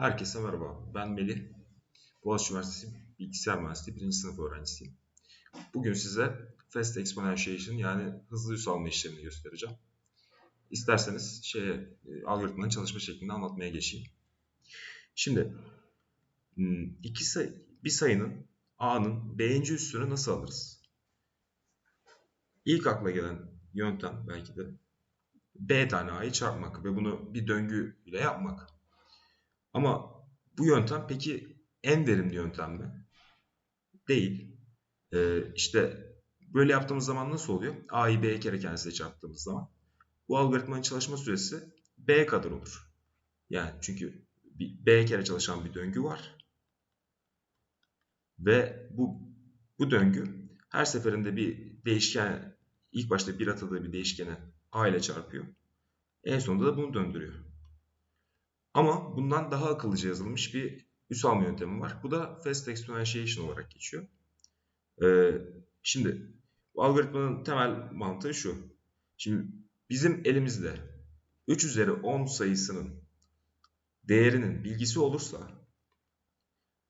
Herkese merhaba. Ben Melih. Boğaziçi Üniversitesi Bilgisayar Mühendisliği 1. sınıf öğrencisiyim. Bugün size Fast Exponentiation yani hızlı üs alma işlemini göstereceğim. İsterseniz şeye, e, algoritmanın çalışma şeklini anlatmaya geçeyim. Şimdi hmm, iki sayı, bir sayının A'nın B'inci üssünü nasıl alırız? İlk akla gelen yöntem belki de B tane A'yı çarpmak ve bunu bir döngü ile yapmak. Ama bu yöntem peki en verimli yöntem mi? Değil. Ee, işte böyle yaptığımız zaman nasıl oluyor? A'yı B kere kendisiyle çarptığımız zaman bu algoritmanın çalışma süresi B kadar olur. Yani çünkü B kere çalışan bir döngü var. Ve bu bu döngü her seferinde bir değişken ilk başta bir atadığı bir değişkene A ile çarpıyor. En sonunda da bunu döndürüyor. Ama bundan daha akıllıca yazılmış bir üs alma yöntemi var. Bu da Fast Exponentiation olarak geçiyor. Ee, şimdi bu algoritmanın temel mantığı şu. Şimdi bizim elimizde 3 üzeri 10 sayısının değerinin bilgisi olursa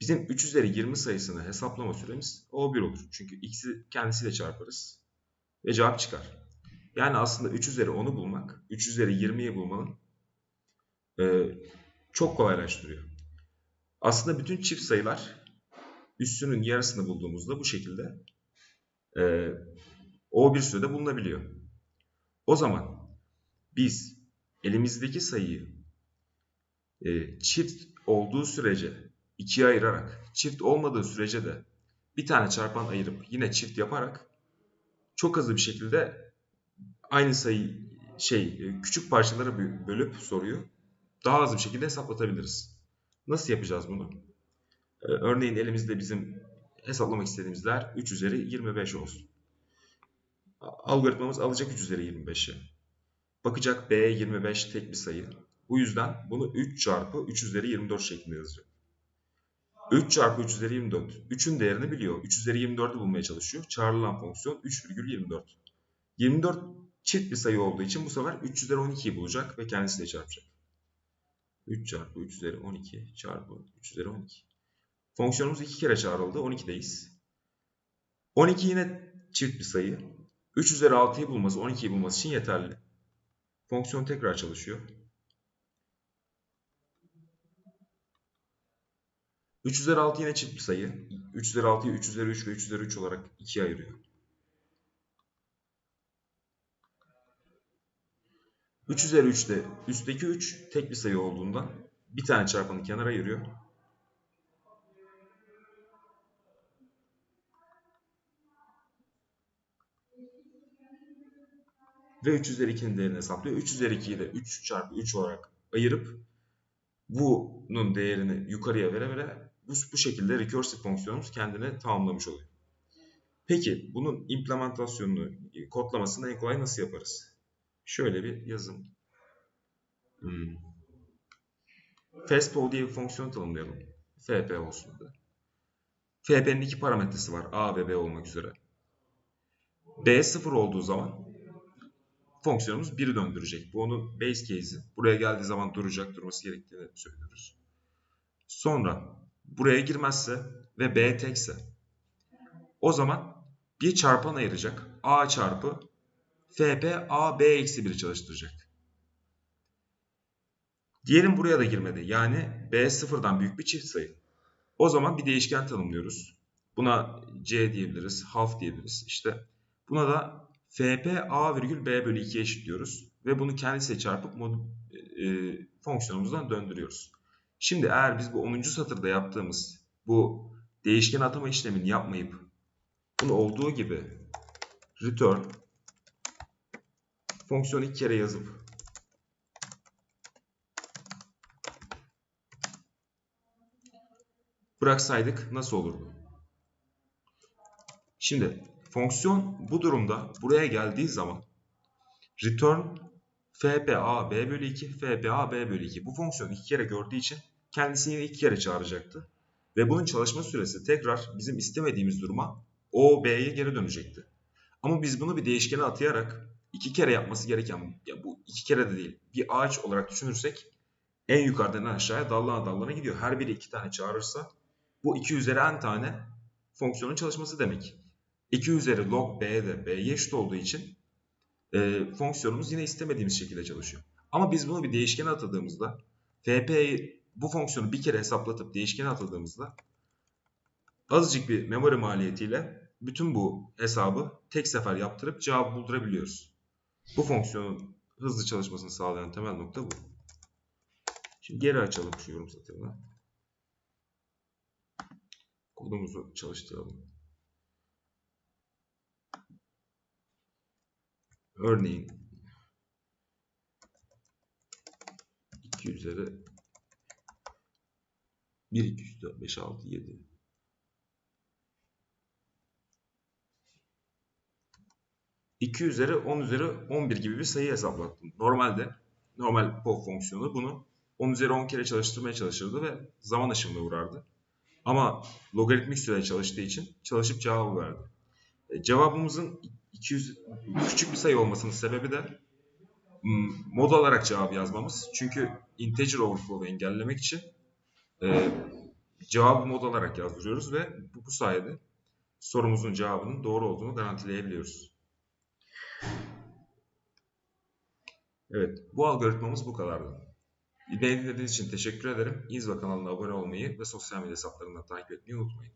bizim 3 üzeri 20 sayısını hesaplama süremiz O1 olur. Çünkü x'i kendisiyle çarparız ve cevap çıkar. Yani aslında 3 üzeri 10'u bulmak, 3 üzeri 20'yi bulmanın e, çok kolaylaştırıyor. Aslında bütün çift sayılar üssünün yarısını bulduğumuzda bu şekilde e, o bir sürede bulunabiliyor. O zaman biz elimizdeki sayıyı e, çift olduğu sürece ikiye ayırarak, çift olmadığı sürece de bir tane çarpan ayırıp yine çift yaparak çok hızlı bir şekilde aynı sayı şey küçük parçalara bölüp soruyu daha hızlı bir şekilde hesaplatabiliriz. Nasıl yapacağız bunu? Ee, örneğin elimizde bizim hesaplamak istediğimiz değer 3 üzeri 25 olsun. Algoritmamız alacak 3 üzeri 25'i. Bakacak B 25 tek bir sayı. Bu yüzden bunu 3 çarpı 3 üzeri 24 şeklinde yazacak. 3 çarpı 3 üzeri 24. 3'ün değerini biliyor. 3 üzeri 24'ü bulmaya çalışıyor. Çağrılan fonksiyon 3,24. 24 çift bir sayı olduğu için bu sefer 3 üzeri 12'yi bulacak ve kendisiyle çarpacak. 3 çarpı 3 üzeri 12 çarpı 3 üzeri 12. Fonksiyonumuz iki kere çağrıldı. 12'deyiz. 12 yine çift bir sayı. 3 üzeri 6'yı bulması 12'yi bulması için yeterli. Fonksiyon tekrar çalışıyor. 3 üzeri 6 yine çift bir sayı. 3 üzeri 6'yı 3 üzeri 3 ve 3 üzeri 3 olarak 2'ye ayırıyor. 3 üzeri 3 de üstteki 3 tek bir sayı olduğundan bir tane çarpanı kenara ayırıyor. Ve 3 üzeri 2'nin değerini hesaplıyor. 3 üzeri 2'yi de 3 çarpı 3 olarak ayırıp bunun değerini yukarıya vere vere bu, bu şekilde recursive fonksiyonumuz kendini tamamlamış oluyor. Peki bunun implementasyonunu, kodlamasını en kolay nasıl yaparız? Şöyle bir yazım. Hmm. Fastpool diye bir fonksiyon tanımlayalım. FP olsun da. FP'nin iki parametresi var. A ve B olmak üzere. B sıfır olduğu zaman fonksiyonumuz 1'i döndürecek. Bu onun base case'i. Buraya geldiği zaman duracak, durması gerektiğini söylüyoruz. Sonra buraya girmezse ve B tekse o zaman bir çarpan ayıracak. A çarpı FP A B eksi 1'i çalıştıracak. Diyelim buraya da girmedi. Yani B sıfırdan büyük bir çift sayı. O zaman bir değişken tanımlıyoruz. Buna C diyebiliriz, half diyebiliriz. İşte buna da FP A virgül B bölü 2 eşitliyoruz. Ve bunu kendisiyle çarpıp mod, e, fonksiyonumuzdan döndürüyoruz. Şimdi eğer biz bu 10. satırda yaptığımız bu değişken atama işlemini yapmayıp bunu olduğu gibi return fonksiyonu iki kere yazıp bıraksaydık nasıl olurdu? Şimdi fonksiyon bu durumda buraya geldiği zaman return fpa b bölü 2 fpa b bölü 2 bu fonksiyonu iki kere gördüğü için kendisini iki kere çağıracaktı. Ve bunun çalışma süresi tekrar bizim istemediğimiz duruma o b'ye geri dönecekti. Ama biz bunu bir değişkene atayarak iki kere yapması gereken, ya bu iki kere de değil, bir ağaç olarak düşünürsek en yukarıdan aşağıya dallana dallana gidiyor. Her biri iki tane çağırırsa bu 2 üzeri n tane fonksiyonun çalışması demek. 2 üzeri log b de b'ye eşit olduğu için e, fonksiyonumuz yine istemediğimiz şekilde çalışıyor. Ama biz bunu bir değişkene atadığımızda fp'yi bu fonksiyonu bir kere hesaplatıp değişkene atadığımızda azıcık bir memori maliyetiyle bütün bu hesabı tek sefer yaptırıp cevabı buldurabiliyoruz. Bu fonksiyonun hızlı çalışmasını sağlayan temel nokta bu. Şimdi geri açalım şu yorum satırını. Kodumuzu çalıştıralım. Örneğin 2 üzeri 1, 2, 3, 4, 5, 6, 7 2 üzeri 10 üzeri 11 gibi bir sayı hesaplattım. Normalde normal POV fonksiyonu bunu 10 üzeri 10 kere çalıştırmaya çalışırdı ve zaman aşımına uğrardı. Ama logaritmik süre çalıştığı için çalışıp cevabı verdi. E, cevabımızın 200 küçük bir sayı olmasının sebebi de m, mod olarak cevabı yazmamız. Çünkü integer overflow'u engellemek için e, cevabı mod olarak yazdırıyoruz ve bu, bu sayede sorumuzun cevabının doğru olduğunu garantileyebiliyoruz. Evet, bu algoritmamız bu kadardı. Beni dinlediğiniz için teşekkür ederim. İzva kanalına abone olmayı ve sosyal medya hesaplarından takip etmeyi unutmayın.